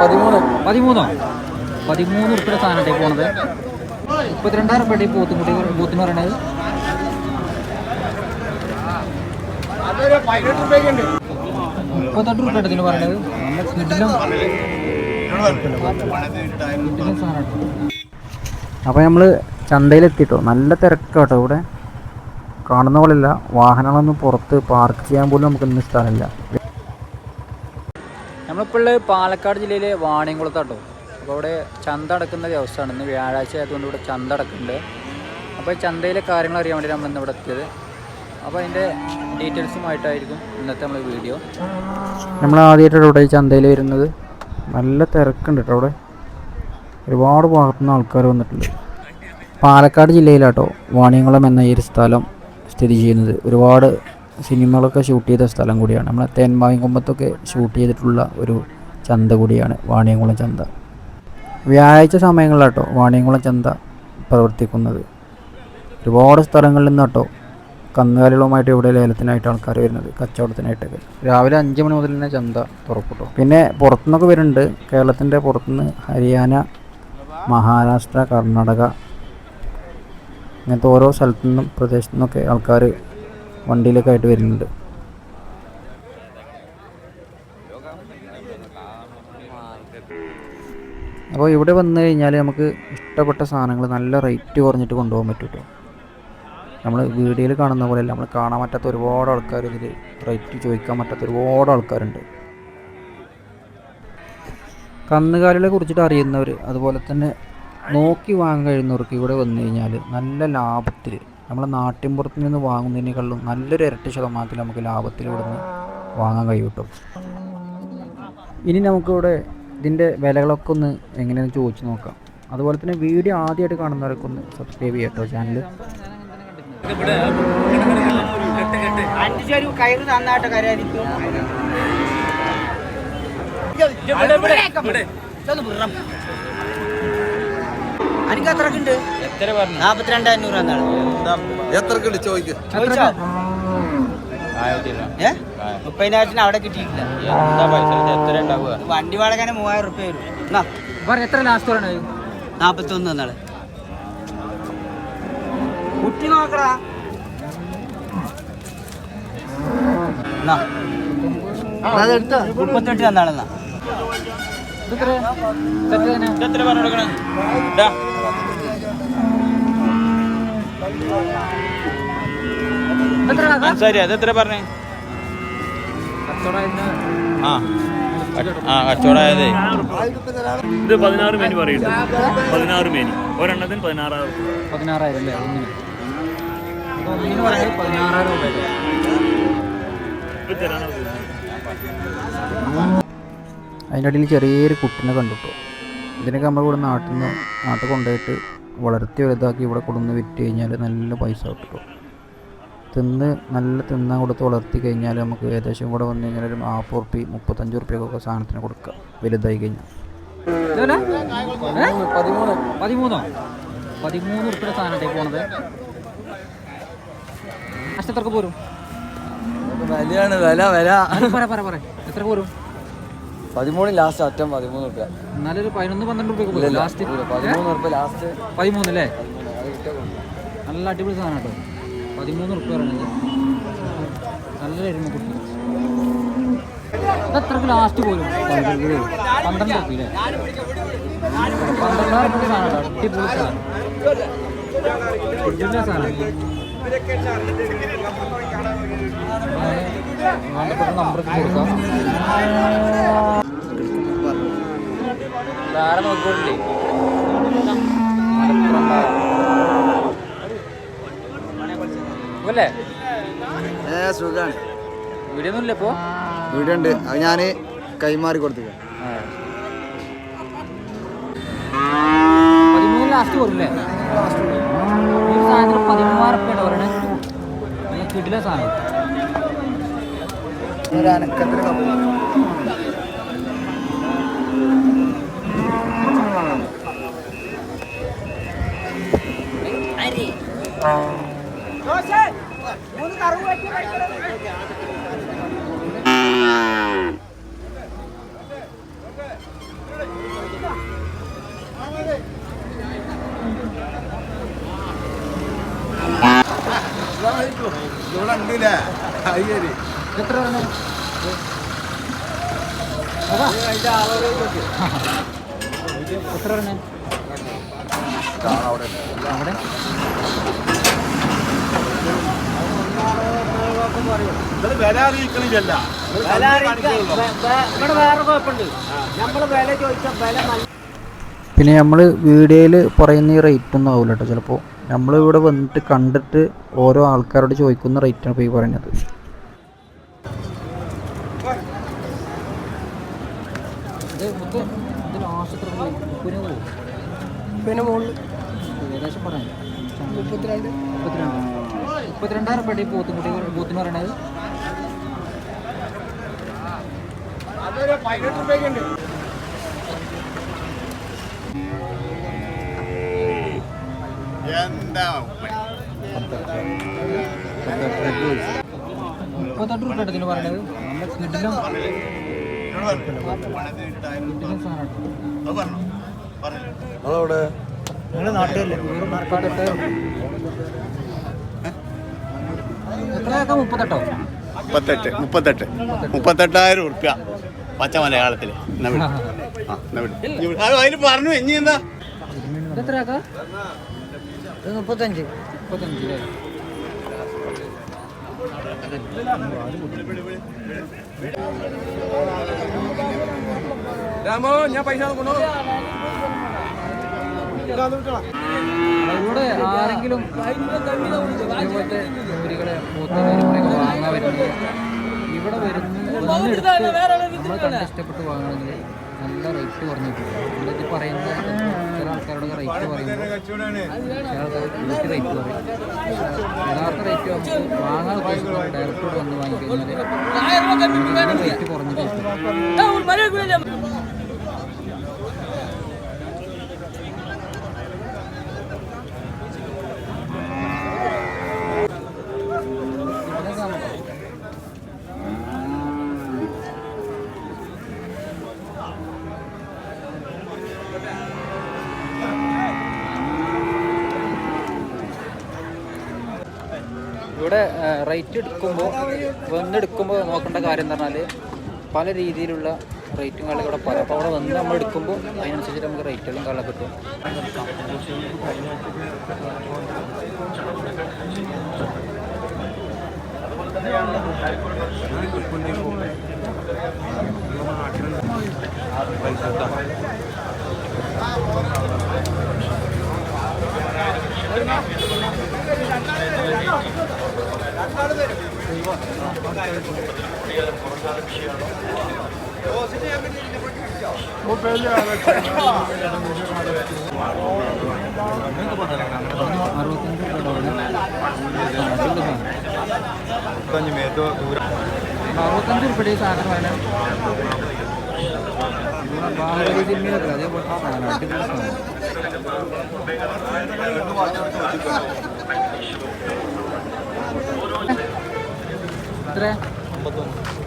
പതിമൂന്ന്. പതിമൂന്നോ? പതിമൂന്ന് ഉറുപ്പിയുടെ സാധനമായിട്ട് പോണത്. മുപ്പത്തിരണ്ടായിരം ഉറുപ്പിയുടെ പോത്തും കുട്ടി പോത്തിന് പറയണത്. മുപ്പത്തെട്ട് ഉറുപ്പിയുടെ എടുത്തിന് പറയണത്. നല്ല കിടിലം കിടിലം സാധനമായിട്ട്. അപ്പോൾ നമ്മൾ ചന്തയിലെത്തിട്ടോ. നല്ല തിരക്കാട്ടോ ഇവിടെ. കാണുന്ന പോലെയല്ല. വാഹനങ്ങളൊന്നും പുറത്ത് പാർക്ക് ചെയ്യാൻ പോലും നമുക്ക് ഇന്ന് സ്ഥലമില്ല നമ്മളിപ്പോൾ പാലക്കാട് ജില്ലയിലെ വാണിയംകുളത്താട്ടോ. അപ്പോൾ അവിടെ ചന്ത അടക്കുന്ന ദിവസമാണ് ഇന്ന് വ്യാഴാഴ്ച ആയതുകൊണ്ട് ഇവിടെ ചന്ത അടക്കുന്നുണ്ട്. അപ്പോൾ ചന്തയിലെ കാര്യങ്ങൾ അറിയാൻ വേണ്ടി നമ്മൾ ഇന്ന് ഇവിടെ എത്തിയത്. അപ്പോൾ അതിന്റെ ഡീറ്റെയിൽസുമായിട്ടായിരിക്കും ഇന്നത്തെ നമ്മൾ വീഡിയോ നമ്മൾ ആദ്യമായിട്ടാണ് ഇവിടെ ചന്തയിൽ വരുന്നത്. നല്ല തിരക്കുണ്ട് കേട്ടോ അവിടെ. ഒരുപാട് ഭാഗത്തുനിന്ന് ആൾക്കാർ വന്നിട്ടുണ്ട്. പാലക്കാട് ജില്ലയിലാട്ടോ വാണിയംകുളം എന്ന ഈ ഒരു സ്ഥലം സ്ഥിതി ചെയ്യുന്നത്. ഒരുപാട് സിനിമകളൊക്കെ ഷൂട്ട് ചെയ്ത സ്ഥലം കൂടിയാണ്. നമ്മളെ തേന്മാവിൻകൊമ്പത്തൊക്കെ ഷൂട്ട് ചെയ്തിട്ടുള്ള ഒരു ചന്ത കൂടിയാണ് വാണിയംകുളം ചന്ത. വ്യാഴാഴ്ച സമയങ്ങളിലാട്ടോ വാണിയംകുളം ചന്ത പ്രവർത്തിക്കുന്നത്. ഒരുപാട് സ്ഥലങ്ങളിൽ നിന്നാട്ടോ കന്നുകാലികളുമായിട്ട് ഇവിടെ ലേലത്തിനായിട്ട് ആൾക്കാർ വരുന്നത് കച്ചവടത്തിനായിട്ടൊക്കെ. രാവിലെ അഞ്ച് മണി മുതൽ തന്നെ ചന്ത തുറക്കട്ടോ. പിന്നെ പുറത്തുനിന്നൊക്കെ വരുന്നുണ്ട്. കേരളത്തിന്റെ പുറത്തുനിന്ന് ഹരിയാന മഹാരാഷ്ട്ര കർണാടക ഇങ്ങനത്തെ ഓരോ സ്ഥലത്തു നിന്നും പ്രദേശത്തു നിന്നൊക്കെ ആൾക്കാർ വണ്ടിയിലൊക്കെ ആയിട്ട് വരുന്നുണ്ട്. അപ്പോൾ ഇവിടെ വന്നു കഴിഞ്ഞാൽ നമുക്ക് ഇഷ്ടപ്പെട്ട സാധനങ്ങൾ നല്ല റേറ്റ് കുറഞ്ഞിട്ട് കൊണ്ടുപോകാൻ പറ്റും കേട്ടോ. നമ്മൾ വീഡിയോയിൽ കാണുന്ന പോലെയല്ല നമ്മൾ കാണാൻ പറ്റാത്ത ഒരുപാട് ആൾക്കാർ ഇതിൽ റേറ്റ് ചോദിക്കാൻ പറ്റാത്ത ഒരുപാട് ആൾക്കാരുണ്ട്. കന്നുകാലികളെ കുറിച്ചിട്ട് അറിയുന്നവർ അതുപോലെ തന്നെ നോക്കി വാങ്ങാൻ കഴിയുന്നവർക്ക് ഇവിടെ വന്നു കഴിഞ്ഞാൽ നല്ല ലാഭത്തിൽ നമ്മളെ നാട്ടിൻപുറത്ത് നിന്ന് വാങ്ങുന്നതിനേക്കാളും നല്ലൊരു ഇരട്ടി ശതമാനത്തിൽ നമുക്ക് ലാഭത്തിൽ ഇവിടെ നിന്ന് വാങ്ങാൻ കഴിയും ഇനി നമുക്കിവിടെ ഇതിന്റെ വിലകളൊക്കെ ഒന്ന് എങ്ങനെയാണെന്ന് ചോദിച്ചു നോക്കാം. അതുപോലെ തന്നെ വീഡിയോ ആദ്യമായിട്ട് കാണുന്നവരൊക്കെ ഒന്ന് സബ്സ്ക്രൈബ് ചെയ്യാം കേട്ടോ ചാനൽ കയറ് തന്നാട്ട് കരായിരിക്കും എനിക്ക് പറഞ്ഞു നാപ്പത്തിരണ്ട് അഞ്ഞൂറ് ചോദിക്ക്? ചോദിച്ചോ? ഏ? മുപ്പതിനായിരത്തിന് അവിടെ കിട്ടിയിട്ടില്ല. എത്ര വണ്ടി വാടകനെ മൂവായിരം റുപ്യ വരും. എത്ര ലാസ്റ്റ് നാപ്പത്തി ഒന്ന് എന്നാൾ കുട്ടി നോക്കടാ. മുപ്പത്തെട്ട് തന്നാളെന്നാ എത്ര? പറഞ്ഞു കൊടുക്കണം ശരി അതെത്ര പറഞ്ഞേ? ആ ആ കച്ചവടമായതേ. ഇത് പതിനാറ് മേനി പറയുന്നത് പതിനാറ് മേനി. ഒരെണ്ണത്തിന് പതിനാറായിരം പതിനാറായിരം അല്ലേ? ഒന്നിന് പതിനാറായിരം അതിന്റെ ഇടയിൽ ചെറിയൊരു കുട്ടിനെ കണ്ടിട്ടു ഇതിനൊക്കെ നമ്മൾ ഇവിടെ നാട്ടിൽ നിന്ന് നാട്ടിൽ കൊണ്ടുപോയിട്ട് വളർത്തി വലുതാക്കി ഇവിടെ കൊണ്ടുവന്ന് വിറ്റ് കഴിഞ്ഞാൽ നല്ല പൈസ കിട്ടും. തിന്ന് നല്ല തിന്നാൻ കൊടുത്ത് വളർത്തി കഴിഞ്ഞാൽ നമുക്ക് ഏകദേശം ഇവിടെ വന്നു കഴിഞ്ഞാൽ ഒരു നാൽപ്പത് ഉറുപ്പി മുപ്പത്തഞ്ച് റുപ്യൊക്കെ സാധനത്തിന് കൊടുക്കുക വലുതായി കഴിഞ്ഞാൽ. പതിമൂന്ന് പതിമൂന്നോ? പതിമൂന്ന് ഉറുപ്പിയുടെ സാധനമായിട്ട് പോണത്. പോരും? വിലയാണ് വില വില. പറ പറ പറ. എത്ര പോരും? പതിമൂന്ന് ലാസ്റ്റ് അറ്റം പതിമൂന്ന് റുപ്യ എന്നാലൊരു പതിനൊന്ന് പന്ത്രണ്ട് റുപ്യ ലാസ്റ്റ് പതിമൂന്ന് റുപ്യ ലാസ്റ്റ് പതിമൂന്ന് അല്ലേ? നല്ല അടിപൊളി സാധനം കേട്ടോ. പതിമൂന്ന് റുപ്യ പറയുന്നത്. നല്ല എരുമ കുട്ടി. അതെത്ര ലാസ്റ്റ് പോലും? പന്ത്രണ്ട് റുപ്യ അല്ലേ പന്ത്രണ്ടായിരം റുപ്യ സാധനം കേട്ടോ. അടിപൊളി സാധനം. അടിപൊളി സാധനം. വേണ്ടപ്പെട്ട നമ്പറൊക്കെ കൊടുക്കാം. വേറെ നോക്കിക്കൊണ്ടില്ലേ അല്ലേ ഏ സുഖാണ്. വീഡിയോ ഇപ്പോ? വീഡിയോ ഉണ്ട് അത് ഞാൻ കൈമാറി കൊടുത്തു. പതിമൂന്ന് ലാസ്റ്റ് സാധനത്തിന് പതിമൂവായിരം പറയണേ? കിട്ടില്ല സാധനം. ഒരു അനക്കത്തിന് കമ്പനി ഇവിടെ ഉണ്ടല്ലേ അയ്യരി എത്ര പറഞ്ഞു എത്ര അവിടെ? വില അറിയിക്കണില്ല ഇവിടെ വേറെ കുഴപ്പമുണ്ട്. നമ്മൾ വില ചോദിച്ചാൽ വില നല്ല പിന്നെ നമ്മൾ വീഡിയോയിൽ പറയുന്ന ഈ റേറ്റ് ഒന്നും ആവില്ല കേട്ടോ. ചിലപ്പോൾ നമ്മൾ ഇവിടെ വന്നിട്ട് കണ്ടിട്ട് ഓരോ ആൾക്കാരോട് ചോദിക്കുന്ന റേറ്റാണ് ഇപ്പോൾ ഈ പറയുന്നത്. പിന്നെ മുകളിൽ. ഏകദേശം പറയാം. മുപ്പത്തിരണ്ട്. മുപ്പത്തിരണ്ട്. മുപ്പത്തിരണ്ടായിരം രൂപ പൂത്തും കുട്ടി പൂത്തിന് പറയണത്. എന്താ മുപ്പത്തെട്ട് രൂപ എടുത്തിന് പറയണത്. കിടിലം അതവിടെ നാട്ടിലല്ലേ. എത്രയൊക്കെ? മുപ്പത്തെട്ടോ? മുപ്പത്തെട്ട്. മുപ്പത്തെട്ട്. മുപ്പത്തെട്ടായിരം ഉറുപ്പ്യ. പച്ച മലയാളത്തിൽ. അതിന് പറഞ്ഞു. ഇനി എന്താ? ഇതെത്രയാക്കാ മുപ്പത്തഞ്ച്. മുപ്പത്തഞ്ച് അല്ലേ? രാമോ ഞാൻ പൈസ കൊണ്ടു ഇവിടെ ആരെങ്കിലും ഇതുപോലത്തെ വാങ്ങാൻ വരുന്നത് ഇവിടെ വരുന്ന ഇഷ്ടപ്പെട്ട് വാങ്ങണമെങ്കിൽ നല്ല റേറ്റ് കുറഞ്ഞു കിട്ടും ഇവിടെ പറയുന്ന ചില ആൾക്കാരോട് റേറ്റ് പറയുമ്പോൾ ചില ആൾക്കാർ കൂട്ടി റേറ്റ് പറയും. യഥാർത്ഥ റേറ്റ് നമുക്ക് വാങ്ങാൻ ഉദ്ദേശിക്കുന്ന ഡയറക്റ്റ് വന്ന് വാങ്ങിക്കഴിഞ്ഞാൽ റേറ്റ് കുറഞ്ഞിട്ട് കിട്ടും ഇവിടെ റേറ്റ് എടുക്കുമ്പോൾ വന്നെടുക്കുമ്പോൾ നോക്കേണ്ട കാര്യം എന്ന് പറഞ്ഞാൽ പല രീതിയിലുള്ള റേറ്റും കാലം ഇവിടെ പറയാം അപ്പോൾ അവിടെ വന്ന് നമ്മൾ എടുക്കുമ്പോൾ അതിനനുസരിച്ച് നമുക്ക് റേറ്റുകളും കാലം കിട്ടും. Thank രൂപ അറുപത്തഞ്ച് രൂപയുടെ ഈ സാധനം വേണം ബാഹുബലി സിനിമയിലൊക്കെ അതേപോലത്തെ സാധനം എത്ര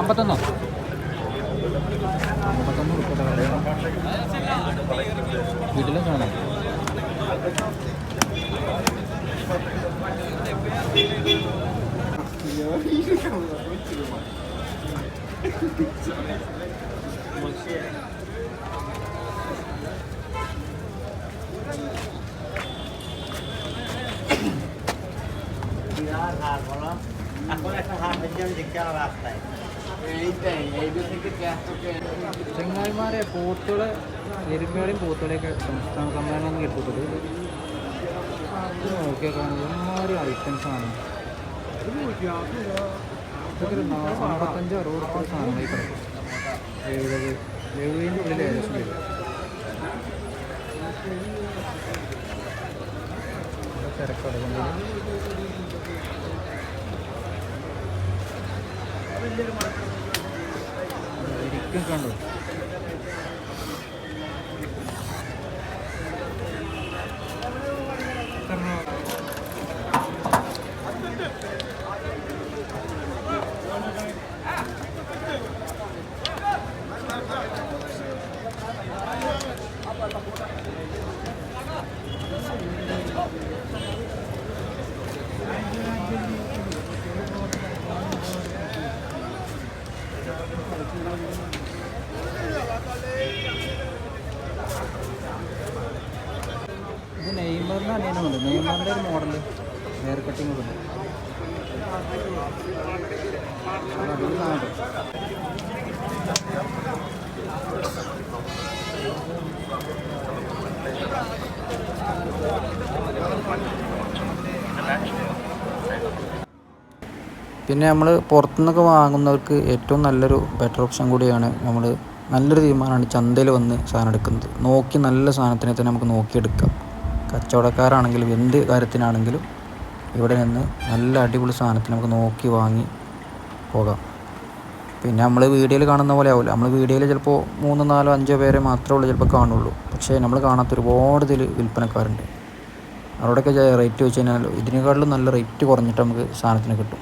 അമ്പത്തൊന്നോ. അമ്പത്തൊന്ന് ഉറുപ്പിക വീട്ടിലും കാണാം ചെങ്ങായിമാരെ പോത്തുകളെ എരുമയുടെയും പോത്തുകളെയൊക്കെ സംസ്ഥാന സമ്മേളനം കേട്ടിട്ടുണ്ട് അത് നോക്കിയാൽ കാണുന്നത് ഒരുമാതിരി ഐറ്റംസ് ആണ് ഇതൊക്കെ ഒരു നാ- അമ്പത്തഞ്ച് അറുപത് റുപ്യ സാധനമായി കിടക്കും. എഴുപത് എഴുപതിന്റെ ഉള്ളിൽ ഏകദേശം വരും. ഇവിടെ ഇരിക്കും കണ്ടോ? പിന്നെ നമ്മൾ പുറത്തുനിന്നൊക്കെ വാങ്ങുന്നവർക്ക് ഏറ്റവും നല്ലൊരു ബെറ്റർ ഓപ്ഷൻ കൂടിയാണ് നമ്മൾ നല്ലൊരു തീരുമാനമാണ് ചന്തയിൽ വന്ന് സാധനം എടുക്കുന്നത്. നോക്കി നല്ല സാധനത്തിനെ തന്നെ നമുക്ക് നോക്കിയെടുക്കാം. കച്ചവടക്കാരാണെങ്കിലും എന്ത് കാര്യത്തിനാണെങ്കിലും ഇവിടെ നിന്ന് നല്ല അടിപൊളി സാധനത്തിന് നമുക്ക് നോക്കി വാങ്ങി പോകാം പിന്നെ നമ്മൾ വീഡിയോയിൽ കാണുന്ന പോലെ ആവില്ല നമ്മൾ വീഡിയോയിൽ ചിലപ്പോൾ മൂന്ന് നാലോ അഞ്ചോ പേരെ മാത്രമേ ഉള്ളൂ ചിലപ്പോൾ കാണുള്ളൂ. പക്ഷേ നമ്മൾ കാണാത്ത ഒരുപാട് ഇതിൽ വിൽപ്പനക്കാരുണ്ട്. അവരോടൊക്കെ റേറ്റ് വെച്ച് കഴിഞ്ഞാൽ ഇതിനേക്കാളും നല്ല റേറ്റ് കുറഞ്ഞിട്ട് നമുക്ക് സാധനത്തിന് കിട്ടും.